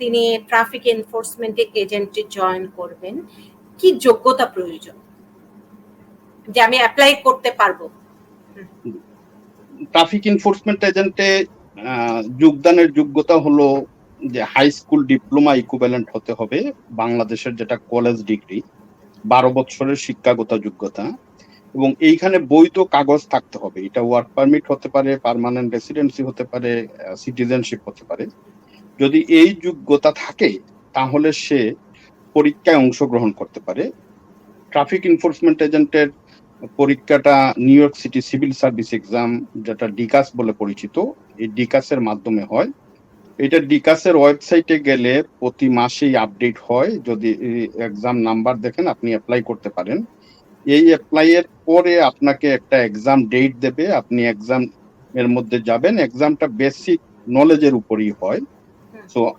তিনি traffic এনফোর্সমেন্টে এজেন্টে join করবেন। কি যোগ্যতা প্রয়োজন? যে আমি অ্যাপ্লাই করতে পারব? ট্রাফিক এনফোর্সমেন্ট এজেন্টে যোগদানের যোগ্যতা হলো যে হাই স্কুল ডিপ্লোমা ইকুইভ্যালেন্ট হতে হবে, বাংলাদেশের যেটা কলেজ ডিগ্রি বারো বছরের শিক্ষাগত যোগ্যতা। এবং এইখানে বৈধ কাগজ থাকতে হবে, এটা ওয়ার্ক পারমিট হতে পারে পার্মানেন্ট রেসিডেন্সি হতে পারে সিটিজেনশিপ হতে পারে। যদি এই যোগ্যতা থাকে, তাহলে সে পরীক্ষায় অংশগ্রহণ করতে পারে। ট্রাফিক এনফোর্সমেন্ট এজেন্টের পরীক্ষাটা New York City civil service exam, যেটা ডিকাস বলে পরিচিত, এই ডিকাসের মাধ্যমে হয়। এটা ডিকাসের ওয়েবসাইটে গেলে প্রতি মাসেই আপডেট হয়। যদি এক্সাম নাম্বার দেখেন, আপনি অ্যাপ্লাই করতে পারেন। এই অ্যাপ্লাই এর পরে আপনাকে একটা এক্সাম ডেট দেবে। আপনি এক্সাম এর মধ্যে যাবেন। এক্সামটা বেসিক নলেজের উপরই হয়। So I'm